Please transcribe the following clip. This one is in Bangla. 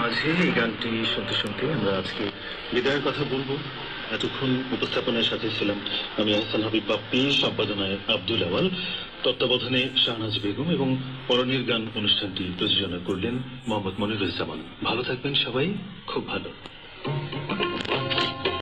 মাঝে এই গানটি শুনতে শুনতে আমরা আজকে বিদায়ের কথা বলব। এতক্ষণ উপস্থাপনের সাথে ছিলাম আমি আহসান হাবিব বাপ্পি, সম্পাদনায় আব্দুল আওয়াল, তত্ত্বাবধানে শাহনাজ বেগম এবং পরনের গান অনুষ্ঠানটি প্রযোজনা করলেন মোহাম্মদ মনিরুজ্জামান। ভালো থাকবেন সবাই, খুব ভালো।